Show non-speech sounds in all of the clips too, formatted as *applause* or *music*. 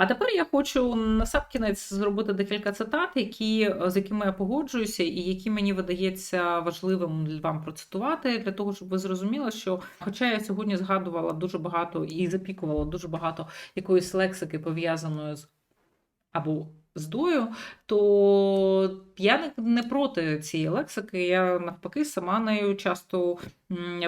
А тепер я хочу на сам кінець зробити декілька цитат, які, з якими я погоджуюся, і які мені видається важливим вам процитувати, для того, щоб ви зрозуміли, що, хоча я сьогодні згадувала дуже багато і запікувала дуже багато якоїсь лексики пов'язаної з або з дою, то я не, проти цієї лексики. Я навпаки сама нею часто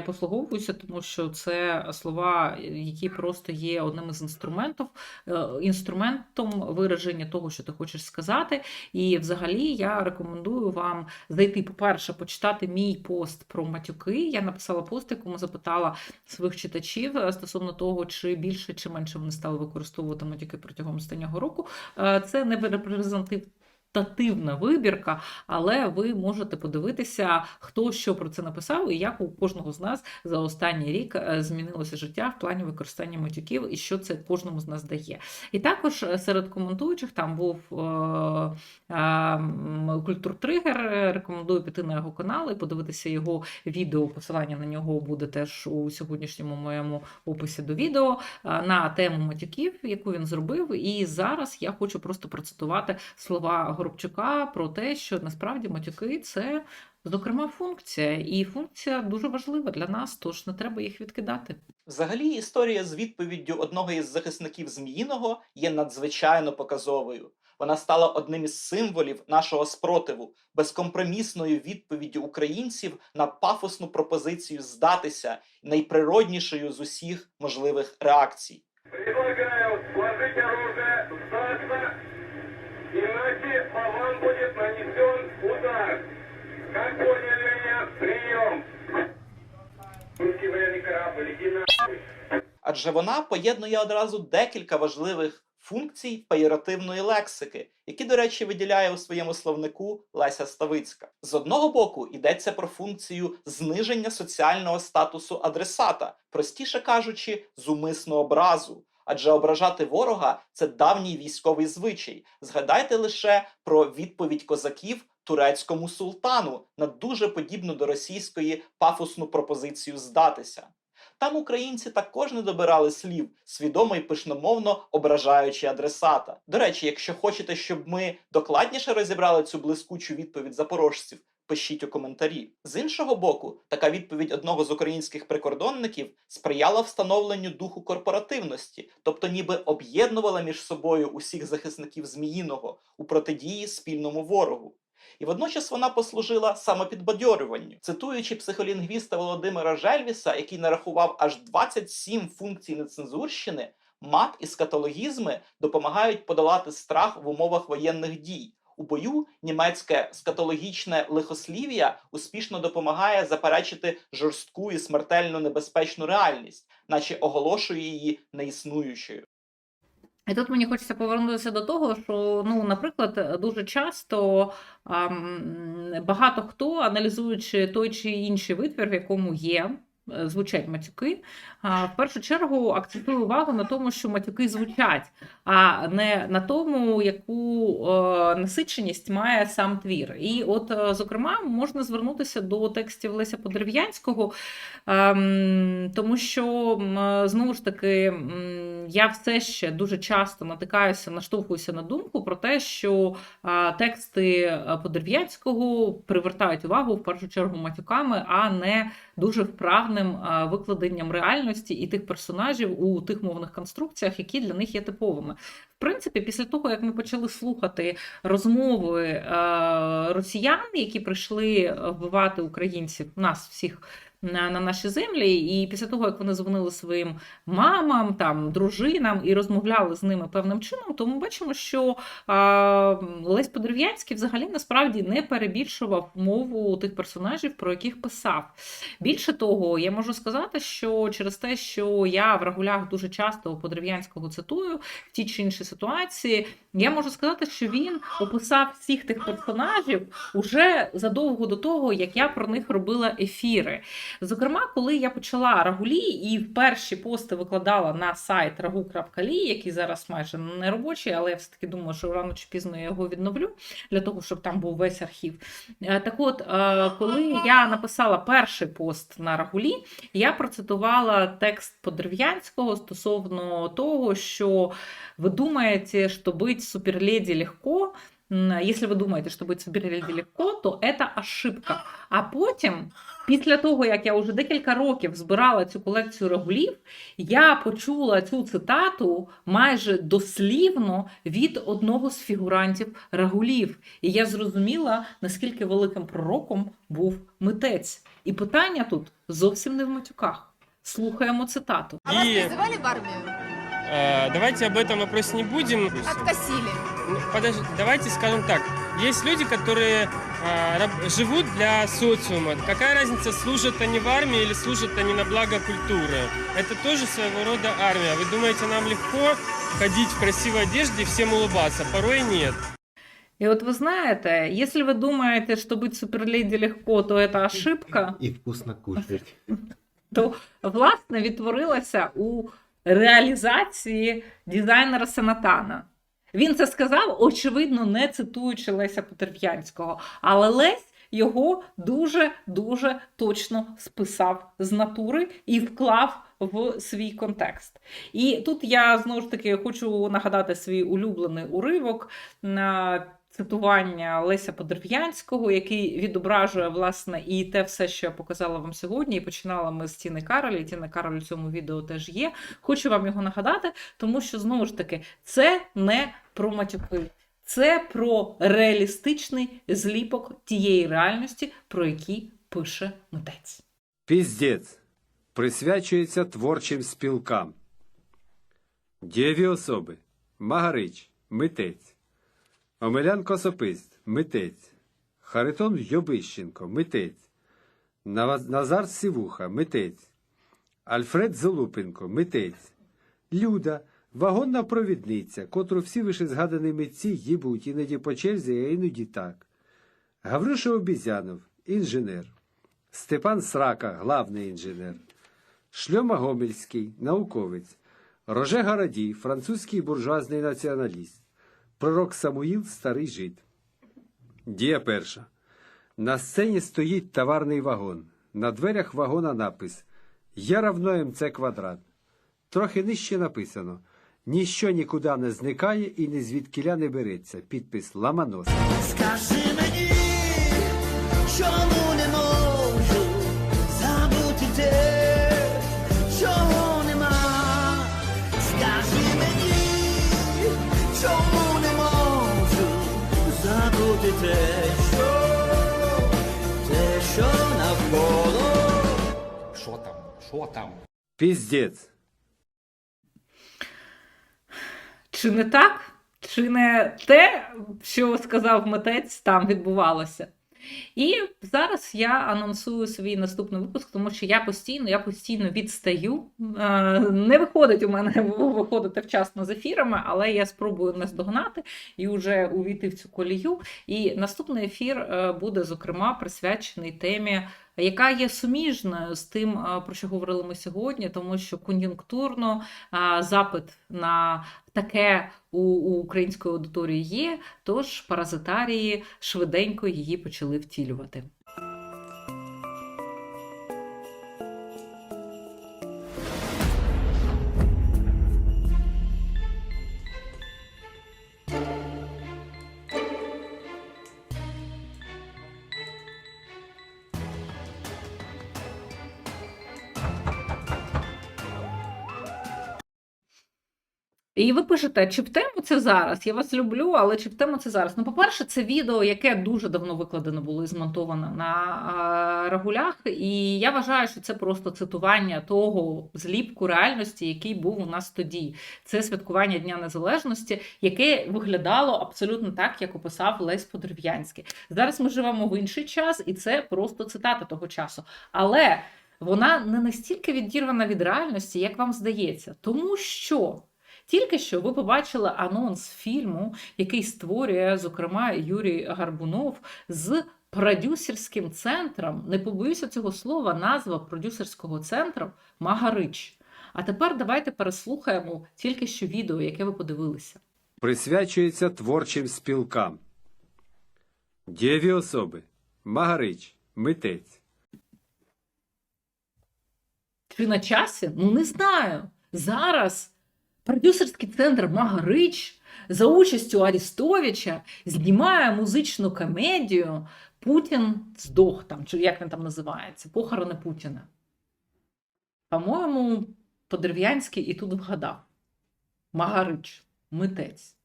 послуговуюся, тому що це слова, які просто є одним із інструментів, е, інструментом вираження того, що ти хочеш сказати. І взагалі я рекомендую вам зайти, по-перше, почитати мій пост про матюки. Я написала пост, якому запитала своїх читачів е, стосовно того, чи більше чи менше вони стали використовувати матюки протягом останнього року. Е, Це не репрезентативна вибірка, але ви можете подивитися, хто що про це написав, і як у кожного з нас за останній рік е, змінилося життя в плані використання матюків і що це кожному з нас дає. І також е, серед коментуючих там був е, е, культуртригер. Рекомендую піти на його канал і подивитися його відео. Посилання на нього буде теж у сьогоднішньому моєму описі до відео е, на тему матюків, яку він зробив. І зараз я хочу просто процитувати слова Горобчука про те, що насправді матюки це. Зокрема, функція, і функція дуже важлива для нас, тож не треба їх відкидати. Взагалі, історія з відповіддю одного із захисників Зміїного є надзвичайно показовою. Вона стала одним із символів нашого спротиву, безкомпромісною відповіддю українців на пафосну пропозицію здатися, найприроднішою з усіх можливих реакцій. Предлагаю адже вона поєднує одразу декілька важливих функцій пеєративної лексики, які, до речі, виділяє у своєму словнику Леся Ставицька. З одного боку йдеться про функцію зниження соціального статусу адресата, простіше кажучи, зумисну образу. Адже ображати ворога це давній військовий звичай. Згадайте лише про відповідь козаків турецькому султану на дуже подібну до російської пафосну пропозицію здатися. Там українці також не добирали слів, свідомо і пишномовно ображаючи адресата. До речі, якщо хочете, щоб ми докладніше розібрали цю блискучу відповідь запорожців, пишіть у коментарі. З іншого боку, така відповідь одного з українських прикордонників сприяла встановленню духу корпоративності, тобто ніби об'єднувала між собою усіх захисників Зміїного у протидії спільному ворогу. І водночас вона послужила самопідбадьорюванню. Цитуючи психолінгвіста Володимира Жельвіса, який нарахував аж 27 функцій нецензурщини, мат і скатологізми допомагають подолати страх в умовах воєнних дій. У бою німецьке скатологічне лихослів'я успішно допомагає заперечити жорстку і смертельно небезпечну реальність, наче оголошує її неіснуючою. І тут мені хочеться повернутися до того, що, ну, наприклад, дуже часто багато хто, аналізуючи той чи інший витвір, в якому є. Е, Звучать матюки, в першу чергу акцентує увагу на тому, що матюки звучать, а не на тому, яку е, насиченість має сам твір. І, от, е, зокрема, можна звернутися до текстів Леся Подерев'янського, ем, тому що знову ж таки я все ще дуже часто натикаюся, наштовхуюся на думку про те, що тексти Подерев'янського привертають увагу в першу чергу матюками, а не дуже вправним викладенням реальності і тих персонажів у тих мовних конструкціях, які для них є типовими. В принципі, після того, як ми почали слухати розмови росіян, які прийшли вбивати українців, нас всіх на, на наші землі, і після того, як вони дзвонили своїм мамам, там, дружинам і розмовляли з ними певним чином, то ми бачимо, що а, Лесь Подерев'янський взагалі насправді не перебільшував мову тих персонажів, про яких писав. Більше того, я можу сказати, що через те, що я в регулях дуже часто Подерев'янського цитую в тій чи іншій ситуації, я можу сказати, що він описав всіх тих персонажів уже задовго до того, як я про них робила ефіри. Зокрема, коли я почала Рагулі і перші пости викладала на сайт ragu.li, який зараз майже не робочий, але я все-таки думаю, що рано чи пізно я його відновлю для того, щоб там був весь архів. Е, Так от, е, коли я написала перший пост на Рагулі, я процитувала текст Подерв'янського стосовно того, що ви думаєте, що бути суперледі легко. Якщо ви думаєте, що суперледі легко, то це ошибка. А потім, після того, як я вже декілька років збирала цю колекцію регулів, я почула цю цитату майже дослівно від одного з фігурантів регулів. І я зрозуміла, наскільки великим пророком був митець. І питання тут зовсім не в матюках. Слухаємо цитату. А вас И в армию? э, давайте об этом вопросе не будем. Откосили. Ну, Подожди, давайте скажем так. Есть люди, которые а, раб- живут для социума. Какая разница, служат они в армии или служат они на благо культуры? Это тоже своего рода армия. Вы думаете, нам легко ходить в красивой одежде и всем улыбаться? Порой нет. І от ви знаєте, якщо ви думаєте, що бути суперледі легко, то це ошибка, И вкусно кушать. *laughs* то власне відтворилася у реалізації дизайнера Санатана. Він це сказав, очевидно, не цитуючи Леся Потерп'янського, але Лесь його дуже дуже точно списав з натури і вклав в свій контекст. І тут я знову ж таки хочу нагадати свій улюблений уривок цитування Леся Подерв'янського, який відображує власне і те все, що я показала вам сьогодні. І починала ми з Тіни Каролі. і Тіна Кароль в цьому відео теж є. Хочу вам його нагадати, тому що знову ж таки це не про матюки. Це про реалістичний зліпок тієї реальності, про який пише митець. Піздець присвячується творчим спілкам. Дієві особи Магарич митець, Омелян Косопист митець, Харитон Йобищенко митець, Назар Сивуха митець, Альфред Золупенко митець, Люда вагонна провідниця, котру всі вишезгадані митці їбуть іноді по черзі, а іноді так. Гавриша Обізянов інженер. Степан Срака, главний інженер, Шльома Гомельський, науковець, Роже Гарадій, французький буржуазний націоналіст, пророк Самуїл, старий жид. Дія перша. На сцені стоїть товарний вагон. На дверях вагона напис Є равно МЦ квадрат. Трохи нижче написано Ніщо нікуди не зникає і ні звідкіля не береться. Підпис Ламанос. Скажи мені, чому те, що, те, що навколо. Що там? Що там? Піздець. Чи не так, чи не те, що сказав митець, там відбувалося. І зараз я анонсую свій наступний випуск, тому що я постійно, я постійно відстаю. Е, Не виходить у мене виходити вчасно з ефірами, але я спробую наздогнати і вже увійти в цю колію. І наступний ефір е, буде, зокрема, присвячений темі, яка є суміжною з тим, е, про що говорили ми сьогодні, тому що кон'юнктурно е, запит на таке у, у української аудиторії є, тож паразитарії швиденько її почали втілювати. І ви пишете, чи в тему це зараз? Я вас люблю, але чи в тему це зараз? Ну, по-перше, це відео, яке дуже давно викладено було і змонтовано на регулях. І я вважаю, що це просто цитування того зліпку реальності, який був у нас тоді. Це святкування Дня Незалежності, яке виглядало абсолютно так, як описав Лесь Подерв'янський. Зараз ми живемо в інший час, і це просто цитата того часу. Але вона не настільки відірвана від реальності, як вам здається, тому що. Тільки що ви побачили анонс фільму, який створює, зокрема, Юрій Гарбунов з продюсерським центром, не побоюся цього слова, назва продюсерського центру Магарич. А тепер давайте переслухаємо тільки що відео, яке ви подивилися. Присвячується творчим спілкам. Дієві особи. Магарич, митець. Чи на часі? Ну не знаю. Зараз продюсерський центр Магарич за участю Арістовича знімає музичну комедію Путін здох там, чи як він там називається, похорони Путіна. По-моєму, Подерев'янський і тут вгадав. Магарич, митець.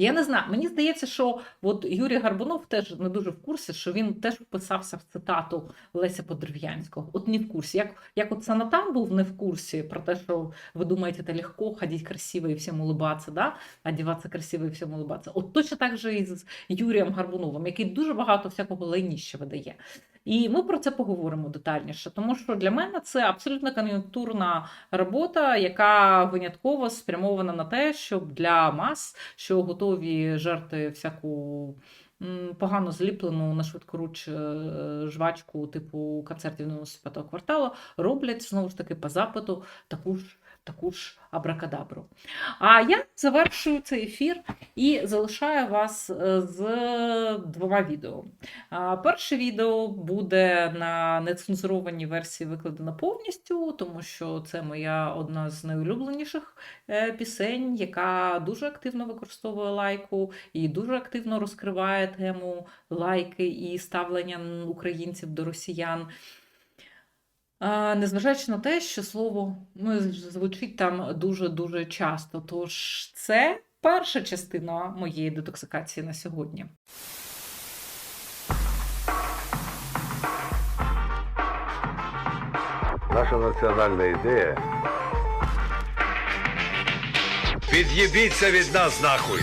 Я не знаю, мені здається, що от Юрій Гарбунов теж не дуже в курсі, що він теж вписався в цитату Леся Подерев'янського. От не в курсі. Як, як от Санатан був не в курсі про те, що ви думаєте, це легко ходити красиво і всім улыбатися, да? одягатися красиво і всім улыбатися. От точно так же і з Юрієм Гарбуновим, який дуже багато всякого лайніща видає. І ми про це поговоримо детальніше, тому що для мене це абсолютно кон'юнктурна робота, яка винятково спрямована на те, щоб для мас, що готові жерти всяку погано зліплену на швидкоруч е, жвачку типу концертів 95-го кварталу, роблять знову ж таки по запиту таку ж. Таку ж абракадабру. А я завершую цей ефір і залишаю вас е, з двома відео. Перше відео буде на нецензурованій версії викладено повністю, тому що це моя одна з найулюбленіших е, пісень, яка дуже активно використовує лайку і дуже активно розкриває тему лайки і ставлення українців до росіян. Незважаючи на те, що слово ну, звучить там дуже-дуже часто. Тож це перша частина моєї детоксикації на сьогодні. Наша національна ідея. Від'єбіться від нас! Нахуй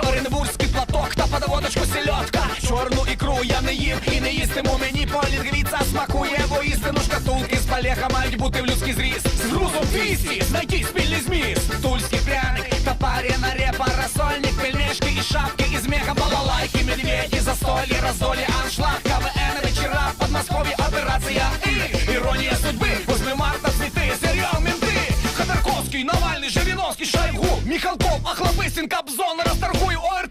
оренбурзький платок та подаводочку сельодка. Чорну ікру я не їв і не їстиму мені полінгвіца смакує, бо істину шкатулки з палеха мають бути в людський зріст. З грузом 200, знайти спільний зміст. Тульський пряник та парена репа, рассольник, пельмешки і шапки із меха, балалайки, медведі, застолье, раздолье, аншлаг, КВН, вечера, в Подмосковье, операція і іронія судьби, 8 марта, цвіти, серіал, менти, Ходорковський, Навальний, Михалков, Охлобыстин, Кобзон, Расторгуй, ОРТ,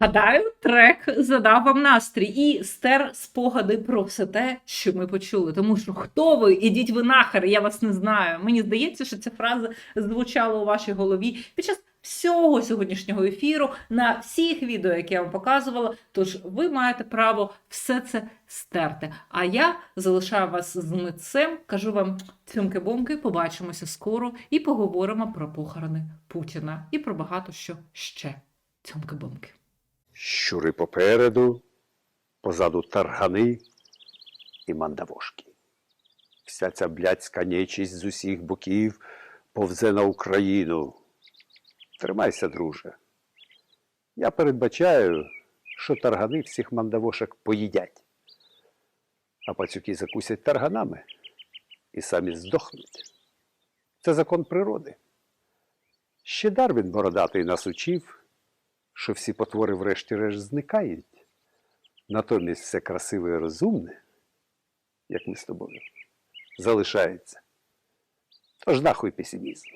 Гадаю, трек задав вам настрій і стер спогади про все те, що ми почули. Тому що хто ви? Ідіть ви нахер, я вас не знаю. Мені здається, що ця фраза звучала у вашій голові під час всього сьогоднішнього ефіру, на всіх відео, які я вам показувала. Тож ви маєте право все це стерти. А я залишаю вас з митцем, кажу вам цьомки-бомки, побачимося скоро і поговоримо про похорони Путіна і про багато що ще. Цьомки-бомки. Щури попереду, позаду таргани і мандавошки. Вся ця блядська нечість з усіх боків повзе на Україну. Тримайся, друже. Я передбачаю, що таргани всіх мандавошок поїдять, а пацюки закусять тарганами і самі здохнуть. Це закон природи. Ще Дарвін бородатий нас учив, що всі потвори врешті-решт зникають. Натомість все красиве і розумне, як ми з тобою, залишається. Тож нахуй песимізм.